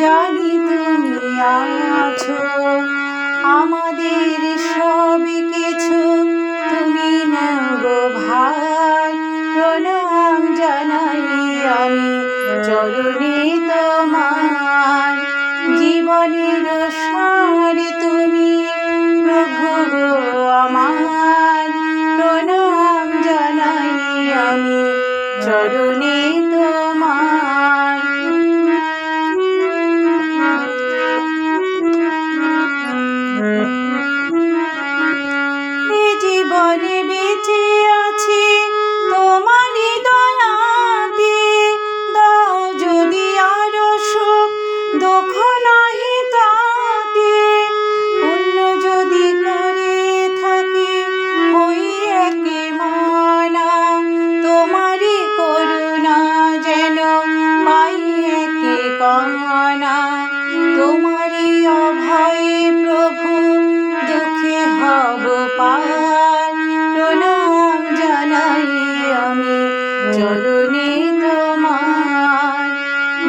জানি তুমি আছো। আমাদের সব কিছু তুমি নেব ভাই। প্রণাম জানাই আমি জরুরি তোমার। জীবনের চরণে তোমার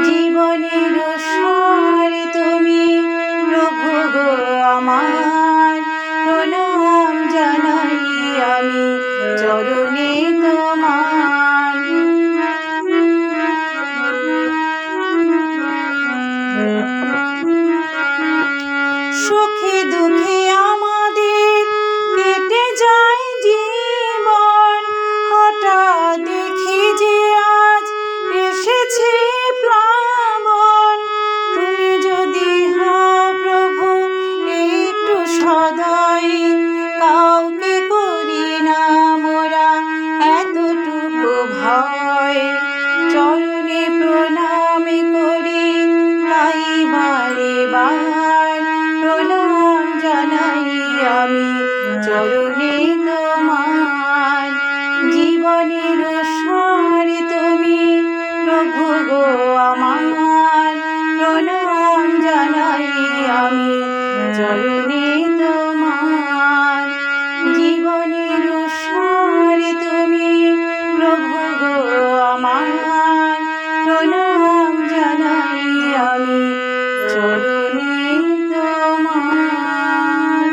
জীবনের স্বর তুমি প্রভু গো আমার। প্রণাম জানাই আমি চরণে তোমার। সুখে দুঃখে গো আমার প্রণাম আমি। চরণে তোমার জীবনের সারে তুমি প্রভু গো আমার প্রণাম জানাই আমি। চরণে তোমার।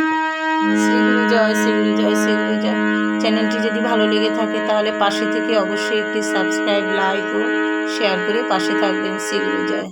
জয়, শ্রীগুরু জয় শ্রীগুরু জয়। চ্যানেলটি যদি ভালো লেগে থাকে, তাহলে পাশে থেকে অবশ্যই একটি সাবস্ক্রাইব, লাইক ও শেয়ার করে পাশে থাকবেন। শীঘ্রই জয়